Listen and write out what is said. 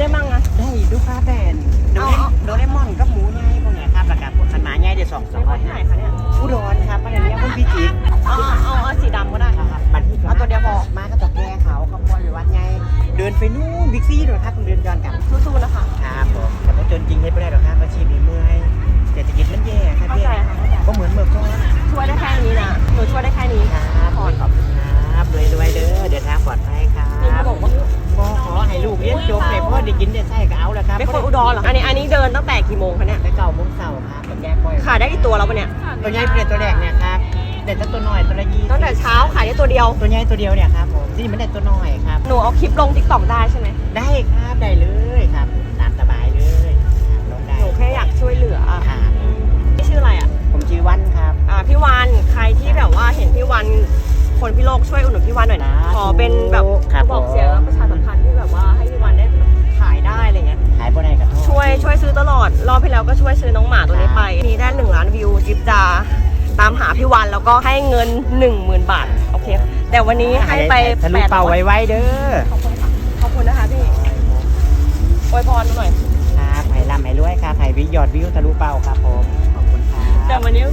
ได้มั่งอะได้ดูค่าแดนโดเรโดเรมอนกับหมูไงพวกเนี้ยครับราคาพวกขันหมาไงเดี๋ยวสองสองร้อยไหนคะเนี่ยอุดนครับปันอย่างเงี้ยพวกพี่จีเอ๋อเอาสีดำก็ได้ครับมันเอาตัวเดียวพอมาก็จะแก้เขาขบวนหรือวัดไง เดินไปนู่นบิ๊กซี่เดี๋ยวครับคุณเดินย้อนกลับสู้ๆนะคะครับผมแต่ไม่จนจริงเฮ็ดไม่ได้หรอกครับ ครับเป็นคนอุดรเหรอ อันนี้อันนี้เดินตั้งแต่กี่โมงคะเนี่ย ไปเก้าโมงเช้าครับกับแยกก้อยขายได้กี่ตัวแล้วปะเนี่ย ตัวใหญ่เป็นตัวแรกเนี่ยครับเด็ดตัวน้อยตัวละยี่ตั้งแต่เช้าขายได้ตัวเดียว ตัวใหญ่ตัวเดียวเนี่ยครับผมที่มันได้ตัวน้อยครับ หนูเอาคลิปลงทิกตอกได้ใช่ไหมได้ครับได้เลยครับตามสบายเลยครับลงได้หนูแค่อยากช่วยเหลืออะครับพี่ชื่ออะไรอะ ผมชื่อวันครับ อ่าพี่วันใครที่แบบว่าเห็นพี่วันคนพี่โลกช่วยอุดหนุนพี่วันหน่อยนะสาธุขอเป็นแบบครับบอกผมเสียง แล้วก็ช่วยซื้อน้องหมาตัวนี้ไป มีได้หนึ่งล้านวิวจิ๊บจะตามหาพี่วันแล้วก็ให้เงิน 1 0,000 บาท โอเค แต่วันนี้ให้ไปทะลุแปดเป้าร้อยไว้ๆเด้อ ขอบคุณค่ะ ขอบคุณนะคะพี่อวยพรหน่อยครับให้ร่ำให้รวยครับให้วิยอดวิวทะลุเป้าครับผม ขอบคุณครับแต่วันนี้